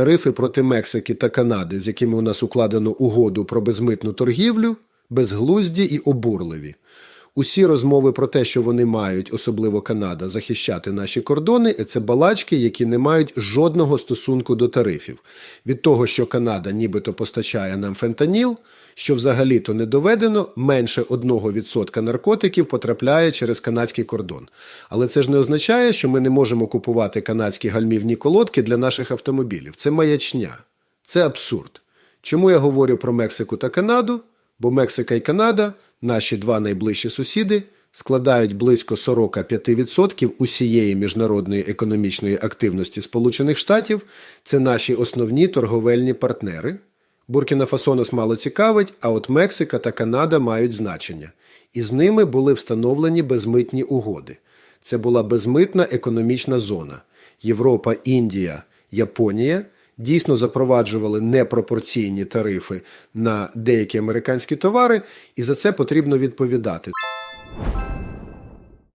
тарифи проти Мексики та Канади, з якими у нас укладено угоду про безмитну торгівлю, безглузді і обурливі. Усі розмови про те, що вони мають, особливо Канада, захищати наші кордони, це балачки, які не мають жодного стосунку до тарифів. Від того, що Канада нібито постачає нам фентаніл, що взагалі-то не доведено, менше 1% наркотиків потрапляє через канадський кордон. Але це ж не означає, що ми не можемо купувати канадські гальмівні колодки для наших автомобілів. Це маячня, це абсурд. Чому я говорю про Мексику та Канаду? Бо Мексика і Канада, наші два найближчі сусіди, складають близько 45% усієї міжнародної економічної активності Сполучених Штатів. Це наші основні торговельні партнери. Буркіна Фасо нас мало цікавить, а от Мексика та Канада мають значення. І з ними були встановлені безмитні угоди. Це була безмитна економічна зона. Європа, Індія, Японія дійсно запроваджували непропорційні тарифи на деякі американські товари, і за це потрібно відповідати.